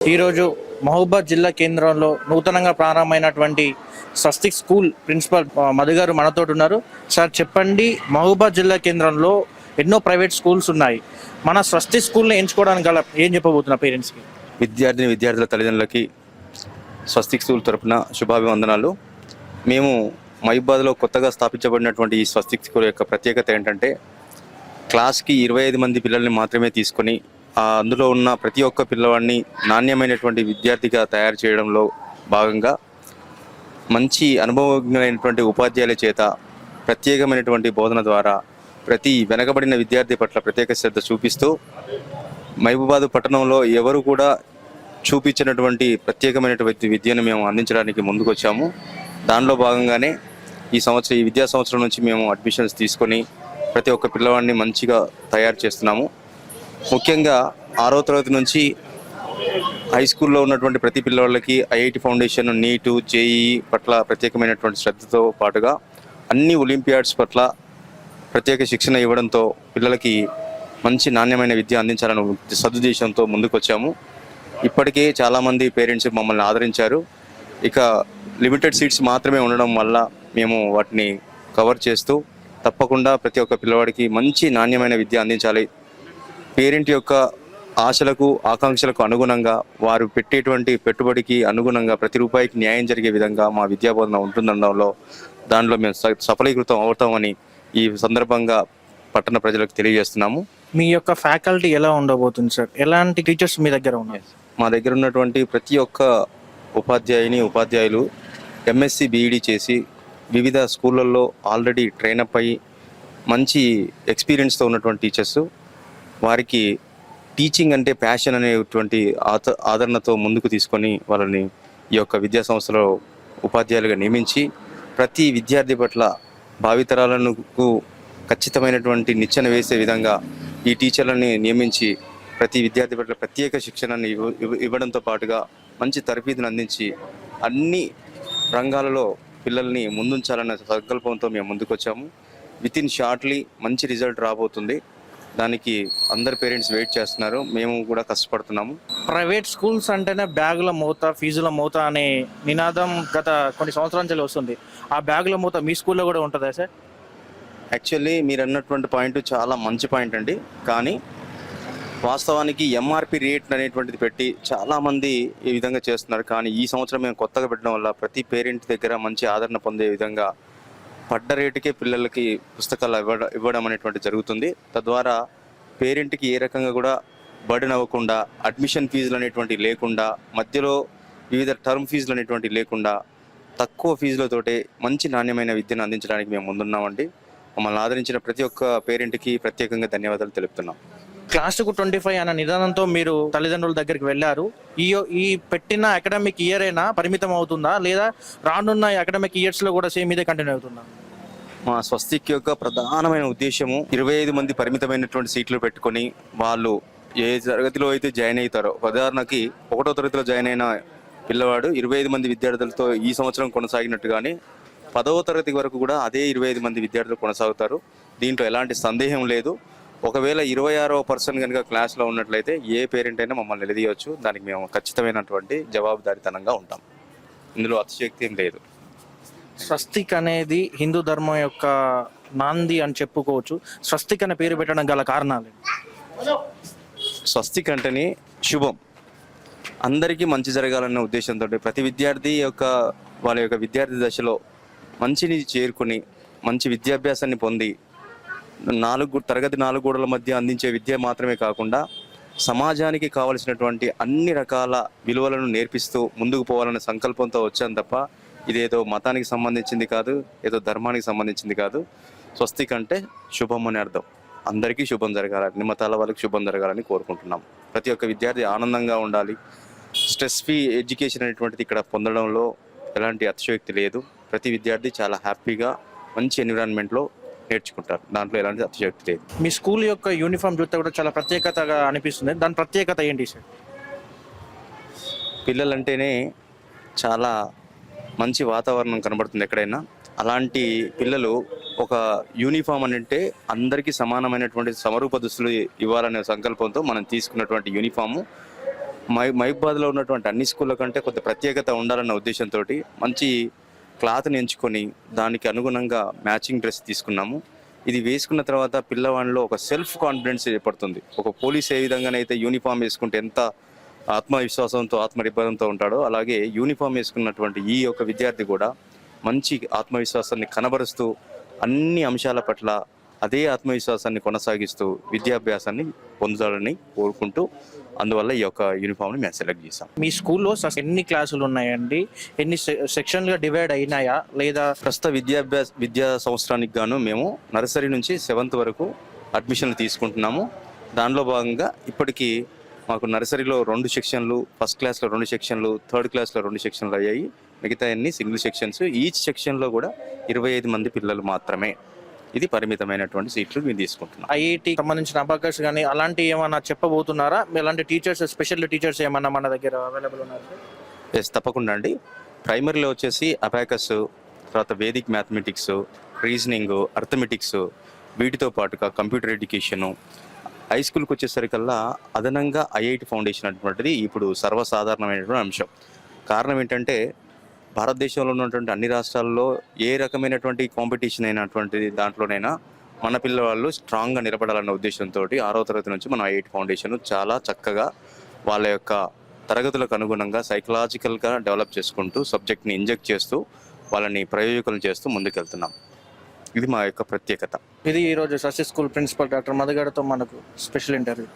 ఈరోజు మహబూబాద్ జిల్లా కేంద్రంలో నూతనంగా ప్రారంభమైనటువంటి స్వస్తిక్ స్కూల్ ప్రిన్సిపల్ మధు గారు మనతో ఉన్నారు. సార్ చెప్పండి మహబూబాద్ జిల్లా కేంద్రంలో ఎన్నో ప్రైవేట్ స్కూల్స్ ఉన్నాయి. మన స్వస్తిక్ స్కూల్ని ఎంచుకోవడానికి గల ఏం చెప్పబోతున్నా పేరెంట్స్కి? విద్యార్థిని విద్యార్థుల తల్లిదండ్రులకి స్వస్తిక్ స్కూల్ తరపున శుభాభివందనాలు. మేము మహిబాద్లో కొత్తగా స్థాపించబడినటువంటి ఈ స్వస్తిక్ స్కూల్ యొక్క ప్రత్యేకత ఏంటంటే క్లాస్కి ఇరవై ఐదు మంది పిల్లల్ని మాత్రమే తీసుకొని అందులో ఉన్న ప్రతి ఒక్క పిల్లవాడిని నాణ్యమైనటువంటి విద్యార్థిగా తయారు చేయడంలో భాగంగా మంచి అనుభవజ్ఞులైనటువంటి ఉపాధ్యాయుల చేత ప్రత్యేకమైనటువంటి బోధన ద్వారా ప్రతి వెనకబడిన విద్యార్థి పట్ల ప్రత్యేక శ్రద్ధ చూపిస్తూ మహబూబాద్ పట్టణంలో ఎవరు కూడా చూపించినటువంటి ప్రత్యేకమైనటువంటి విద్యను మేము అందించడానికి ముందుకు వచ్చాము దానిలో భాగంగానే ఈ సంవత్సరం ఈ విద్యా సంవత్సరం నుంచి మేము అడ్మిషన్స్ తీసుకొని ప్రతి ఒక్క పిల్లవాడిని మంచిగా తయారు చేస్తున్నాము. ముఖ్యంగా ఆరో తరగతి నుంచి హై స్కూల్లో ఉన్నటువంటి ప్రతి పిల్లవాళ్ళకి ఐఐటి ఫౌండేషన్ నీటు జేఈ పట్ల ప్రత్యేకమైనటువంటి శ్రద్ధతో పాటుగా అన్ని ఒలింపియాడ్స్ పట్ల ప్రత్యేక శిక్షణ ఇవ్వడంతో పిల్లలకి మంచి నాణ్యమైన విద్య అందించాలని సదుద్దేశంతో ముందుకొచ్చాము. ఇప్పటికే చాలామంది పేరెంట్స్ మమ్మల్ని ఆదరించారు. ఇక లిమిటెడ్ సీట్స్ మాత్రమే ఉండడం వల్ల మేము వాటిని కవర్ చేస్తూ తప్పకుండా ప్రతి ఒక్క పిల్లవాడికి మంచి నాణ్యమైన విద్య అందించాలి. పేరెంట్ యొక్క ఆశలకు ఆకాంక్షలకు అనుగుణంగా వారు పెట్టేటువంటి పెట్టుబడికి అనుగుణంగా ప్రతి రూపాయికి న్యాయం జరిగే విధంగా మా విద్యా బోధన ఉంటుందనడంలో దానిలో మేము సఫలీకృతం అవుతామని ఈ సందర్భంగా పట్టణ ప్రజలకు తెలియజేస్తున్నాము. మీ యొక్క ఫ్యాకల్టీ ఎలా ఉండబోతుంది సార్? ఎలాంటి టీచర్స్ మీ దగ్గర ఉన్నారు? మా దగ్గర ఉన్నటువంటి ప్రతి ఒక్క ఉపాధ్యాయుని ఉపాధ్యాయులు ఎంఎస్సి బీఈడి చేసి వివిధ స్కూళ్ళల్లో ఆల్రెడీ ట్రైన్ అప్ అయ్యి మంచి ఎక్స్పీరియన్స్తో ఉన్నటువంటి టీచర్స్. వారికి టీచింగ్ అంటే ప్యాషన్ అనేటువంటి ఆత ఆదరణతో ముందుకు తీసుకొని వాళ్ళని ఈ యొక్క విద్యా సంస్థలో ఉపాధ్యాయులుగా నియమించి ప్రతి విద్యార్థి పట్ల భావితరాలకు ఖచ్చితమైనటువంటి నిచ్చెన వేసే విధంగా ఈ టీచర్లని నియమించి ప్రతి విద్యార్థి పట్ల ప్రత్యేక శిక్షణను ఇవ్వ- ఇవ్వడంతో పాటుగా మంచి తరఫీదును అందించి అన్ని రంగాలలో పిల్లల్ని ముందుంచాలన్న సంకల్పంతో మేము ముందుకొచ్చాము. విత్ ఇన్ షార్ట్లీ మంచి రిజల్ట్ రాబోతుంది. దానికి అందరు పేరెంట్స్ వెయిట్ చేస్తున్నారు. మేము కూడా కష్టపడుతున్నాము. ప్రైవేట్ స్కూల్స్ అంటేనే బ్యాగుల మూత ఫీజుల మూత అనే నినాదం గత కొన్ని సంవత్సరాల నుంచి వస్తుంది. ఆ బ్యాగుల మూత మీ స్కూల్లో కూడా ఉంటుందా సార్? యాక్చువల్లీ మీరు అన్నటువంటి పాయింట్ చాలా మంచి పాయింట్ అండి. కానీ వాస్తవానికి ఎంఆర్పి రేట్ అనేటువంటిది పెట్టి చాలా మంది ఈ విధంగా చేస్తున్నారు. కానీ ఈ సంవత్సరం మేము కొత్తగా పెట్టడం వల్ల ప్రతి పేరెంట్ దగ్గర మంచి ఆదరణ పొందే విధంగా పడ్డ రేటుకే పిల్లలకి పుస్తకాలు ఇవ్వడం ఇవ్వడం అనేటువంటి జరుగుతుంది. తద్వారా పేరెంట్కి ఏ రకంగా కూడా బర్డెన్ అవ్వకుండా అడ్మిషన్ ఫీజులు అనేటువంటి లేకుండా మధ్యలో వివిధ టర్మ్ ఫీజులు అనేటువంటి లేకుండా తక్కువ ఫీజులతోటే మంచి నాణ్యమైన విద్యను అందించడానికి మేము ముందున్నామండి. మమ్మల్ని ఆదరించిన ప్రతి ఒక్క పేరెంట్కి ప్రత్యేకంగా ధన్యవాదాలు తెలుపుతున్నాం. క్లాస్కు ట్వంటీ ఫైవ్ అన్న నిదానంతో మీరు తల్లిదండ్రుల దగ్గరికి వెళ్ళారు. ఈ ఈ పెట్టిన అకాడమిక్ ఇయర్ అయినా పరిమితం అవుతుందా? లేదా రానున్న అకాడమిక్ ఇయర్స్లో కూడా సేమ్ ఇదే కంటిన్యూ అవుతుందా? మా స్వస్తిక్ యొక్క ప్రధానమైన ఉద్దేశము ఇరవై ఐదు మంది పరిమితమైనటువంటి సీట్లు పెట్టుకొని వాళ్ళు ఏ తరగతిలో అయితే జాయిన్ అవుతారో ఉదాహరణకి ఒకటో తరగతిలో జాయిన్ అయిన పిల్లవాడు ఇరవై ఐదు మంది విద్యార్థులతో ఈ సంవత్సరం కొనసాగినట్టుగానే పదవ తరగతి వరకు కూడా అదే ఇరవై ఐదు మంది విద్యార్థులు కొనసాగుతారు. దీంట్లో ఎలాంటి సందేహం లేదు. ఒకవేళ ఇరవై ఆరో పర్సన్ కనుక క్లాస్లో ఉన్నట్లయితే ఏ పేరెంట్ అయినా మమ్మల్ని నిలదీయవచ్చు దానికి మేము ఖచ్చితమైనటువంటి జవాబుదారితనంగా ఉంటాం. ఇందులో అతిశక్తి ఏం లేదు. స్వస్తిక్ అనేది హిందూ ధర్మం యొక్క నాంది అని చెప్పుకోవచ్చు. స్వస్తిక్ అనే పేరు పెట్టడం గల కారణాలు స్వస్తిక్ అంటేనే శుభం. అందరికీ మంచి జరగాలన్న ఉద్దేశంతో ప్రతి విద్యార్థి యొక్క వాళ్ళ యొక్క విద్యార్థి దశలో మంచిని చేరుకుని మంచి విద్యాభ్యాసాన్ని పొంది నాలుగు తరగతి నాలుగు గోడల మధ్య అందించే విద్య మాత్రమే కాకుండా సమాజానికి కావలసినటువంటి అన్ని రకాల విలువలను నేర్పిస్తూ ముందుకు పోవాలనే సంకల్పంతో వచ్చాను తప్ప ఇదేదో మతానికి సంబంధించింది కాదు ఏదో ధర్మానికి సంబంధించింది కాదు. స్వస్తిక్ అంటే శుభం అని అర్థం. అందరికీ శుభం జరగాలి అన్ని మతాల వాళ్ళకి శుభం జరగాలని కోరుకుంటున్నాం. ప్రతి ఒక్క విద్యార్థి ఆనందంగా ఉండాలి. స్ట్రెస్ ఫ్రీ ఎడ్యుకేషన్ అనేటువంటిది ఇక్కడ పొందడంలో ఎలాంటి అతిశయోక్తి లేదు. ప్రతి విద్యార్థి చాలా హ్యాపీగా మంచి ఎన్విరాన్మెంట్లో నేర్చుకుంటారు. దాంట్లో ఎలాంటి అతిశయోక్తి లేదు. మీ స్కూల్ యొక్క యూనిఫామ్ చూస్తే కూడా చాలా ప్రత్యేకతగా అనిపిస్తుంది. దాని ప్రత్యేకత ఏంటి సార్? పిల్లలంటేనే చాలా మంచి వాతావరణం కనబడుతుంది ఎక్కడైనా. అలాంటి పిల్లలు ఒక యూనిఫామ్ అని అంటే అందరికీ సమానమైనటువంటి సమరూప దుస్తులు ఇవ్వాలనే సంకల్పంతో మనం తీసుకున్నటువంటి యూనిఫాము. మై మహిబాద్లో ఉన్నటువంటి అన్ని స్కూళ్ళ కంటే కొంత ప్రత్యేకత ఉండాలన్న ఉద్దేశంతో మంచి క్లాత్ని ఎంచుకొని దానికి అనుగుణంగా మ్యాచింగ్ డ్రెస్ తీసుకున్నాము. ఇది వేసుకున్న తర్వాత పిల్లవాడిలో ఒక సెల్ఫ్ కాన్ఫిడెన్స్ ఏర్పడుతుంది. ఒక పోలీస్ ఏ విధంగానైతే యూనిఫామ్ వేసుకుంటే ఎంత ఆత్మవిశ్వాసంతో ఆత్మనిర్భరంతో ఉంటాడో అలాగే యూనిఫామ్ వేసుకున్నటువంటి ఈ యొక్క విద్యార్థి కూడా మంచి ఆత్మవిశ్వాసాన్ని కనబరుస్తూ అన్ని అంశాల పట్ల అదే ఆత్మవిశ్వాసాన్ని కొనసాగిస్తూ విద్యాభ్యాసాన్ని పొందుతాడని కోరుకుంటూ అందువల్ల ఈ యొక్క యూనిఫామ్ని మేము సెలెక్ట్ చేసాం మీ స్కూల్లో ఎన్ని క్లాసులు ఉన్నాయండి? ఎన్ని సెక్షన్లుగా డివైడ్ అయినాయా? లేదా ప్రస్తుత విద్యాభ్యాస విద్యా సంవత్సరానికి గాను మేము నర్సరీ నుంచి సెవెంత్ వరకు అడ్మిషన్లు తీసుకుంటున్నాము. దానిలో భాగంగా ఇప్పటికీ మాకు నర్సరీలో రెండు సెక్షన్లు ఫస్ట్ క్లాస్లో రెండు సెక్షన్లు థర్డ్ క్లాస్లో రెండు సెక్షన్లు అయ్యాయి. మిగతా అన్ని సింగిల్ సెక్షన్స్. ఈచ్ సెక్షన్లో కూడా ఇరవై ఐదు మంది పిల్లలు మాత్రమే. ఇది పరిమితమైనటువంటి సీట్లు మేము తీసుకుంటున్నాం. ఐఐటి సంబంధించిన అబాకస్ కానీ అలాంటి ఏమన్నా చెప్పబోతున్నారా? ఎలాంటి టీచర్స్ స్పెషల్ టీచర్స్ ఏమన్నా మన దగ్గర అవైలబుల్ ఉన్నారు? ఎస్ తప్పకుండా అండి. ప్రైమరీలో వచ్చేసి అబాకస్ తర్వాత వేదిక్ మ్యాథమెటిక్స్ రీజనింగ్ అర్థమెటిక్స్ వీటితో పాటుగా కంప్యూటర్ ఎడ్యుకేషను హై స్కూల్కి వచ్చేసరికల్లా అదనంగా ఐఐటి ఫౌండేషన్ అటువంటిది ఇప్పుడు సర్వసాధారణమైనటువంటి అంశం. కారణం ఏంటంటే భారతదేశంలో ఉన్నటువంటి అన్ని రాష్ట్రాల్లో ఏ రకమైనటువంటి కాంపిటీషన్ అయినటువంటి దాంట్లోనైనా మన పిల్లవాళ్ళు స్ట్రాంగ్గా నిలబడాలన్న ఉద్దేశంతో ఆరో తరగతి నుంచి మన ఐఐటి ఫౌండేషన్ చాలా చక్కగా వాళ్ళ యొక్క తరగతులకు అనుగుణంగా సైకలాజికల్గా డెవలప్ చేసుకుంటూ సబ్జెక్ట్ని ఇంజెక్ట్ చేస్తూ వాళ్ళని ప్రయోజకులను చేస్తూ ముందుకెళ్తున్నాం. ఇది మా యొక్క ప్రత్యేకత. ఇది ఈరోజు సస్య స్కూల్ ప్రిన్సిపల్ డాక్టర్ మధుగడతో మనకు స్పెషల్ ఇంటర్వ్యూ.